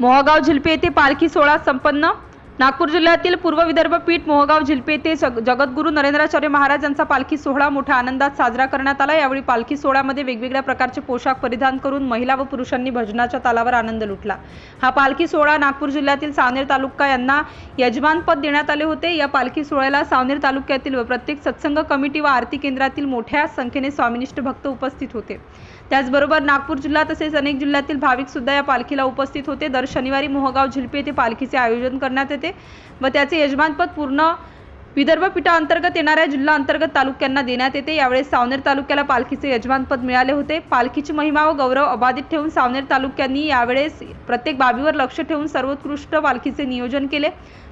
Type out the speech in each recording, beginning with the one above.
मोहगाव झिलपे येथे पालखी सोहळा संपन्न नागपूर जिल्ह्यातील पूर्व विदर्भ पीठ मोहगाव झिलपे येथे जगद्गुरू नरेंद्राचार्य महाराज यांचा पालखी सोहळा मोठ्या आनंदात साजरा करण्यात आला. यावेळी पालखी सोहळ्यामध्ये वेगवेगळ्या प्रकारचे पोशाख परिधान करून महिला व पुरुषांनी भजनाच्या तालावर आनंद लुटला. हा पालखी सोहळा नागपूर जिल्ह्यातील सावनेर तालुका यांना यजमानपद देण्यात आले होते. या पालखी सोहळ्याला सावनेर तालुक्यातील व प्रत्येक सत्संग कमिटी व आरती केंद्रातील मोठ्या संख्येने स्वामिनिष्ठ भक्त उपस्थित होते. त्याचबरोबर नागपूर जिल्हा तसेच अनेक जिल्ह्यातील भाविक सुद्धा या पालखीला उपस्थित होते. दर शनिवारी मोहगाव झिलपे येथे पालखीचे आयोजन करण्यात येते. व त्याचे यजमानपद पूर्ण विदर्भ पीठाअंतर्गत येणाऱ्या जिल्हा अंतर्गत तालुक्यांना देण्यात येते. यावेळेस सावनेर तालुक्याला पालखीचे यजमानपद मिळाले होते. पालखीची महिमा व गौरव अबाधित ठेवून सावनेर तालुक्यांनी यावेळेस प्रत्येक बाबीवर लक्ष ठेवून सर्वोत्कृष्ट पालखीचे नियोजन केले.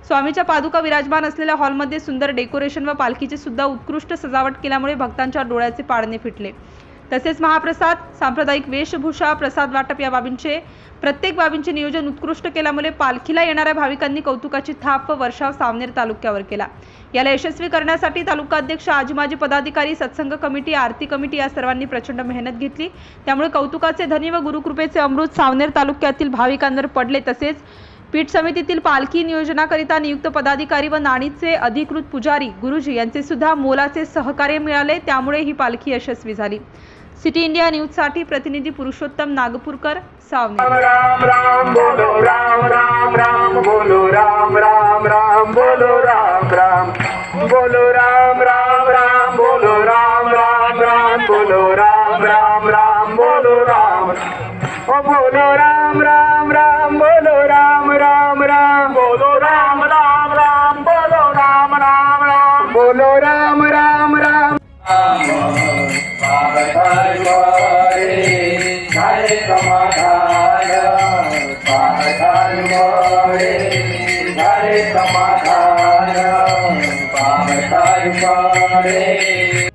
स्वामीच्या पादुका विराजमान असलेल्या हॉलमध्ये सुंदर डेकोरेशन व पालखीचे सुद्धा उत्कृष्ट सजावट केल्यामुळे भक्तांच्या डोळ्याचे पाडणे फिटले. तसेच महाप्रसाद सांप्रदायिक वेशभूषा प्रसाद वाटप या बाबींचे प्रत्येक बाबींचे नियोजन उत्कृष्ट केल्यामुळे पालखीला येणाऱ्या भाविकांनी कौतुकाची थाप व वर्षाव सावनेर तालुक्यावर केला. याला यशस्वी करण्यासाठी तालुका अध्यक्ष आजी माजी पदाधिकारी सत्संग कमिटी आरती कमिटी या सर्वांनी प्रचंड मेहनत घेतली. त्यामुळे कौतुकाचे धनी व गुरुकृपेचे अमृत सावनेर तालुक्यातील भाविकांवर पडले. तसेच पीठ समितीतील पालखी नियोजनाकरिता नियुक्त पदाधिकारी व नाणीचे अधिकृत पुजारी गुरुजी यांचे सुद्धा मोलाचे सहकार्य मिळाले. त्यामुळे ही पालखी यशस्वी झाली. सिटी इंडिया न्यूजसाठी प्रतिनिधी पुरुषोत्तम नागपूरकर सावने राम राम बोलो राम राम राम बोलो राम राम राम बोलो राम राम बोलो राम राम राम बोलो राम राम राम बोलो राम राम राम बोलो राम ओ बोलो राम राम राम बोलो राम राम राम बोलो राम राम राम बोलो राम राम राम बोलो राम राम झाले समाधान पाहतान बळे झाले समाधान पाहतान बळे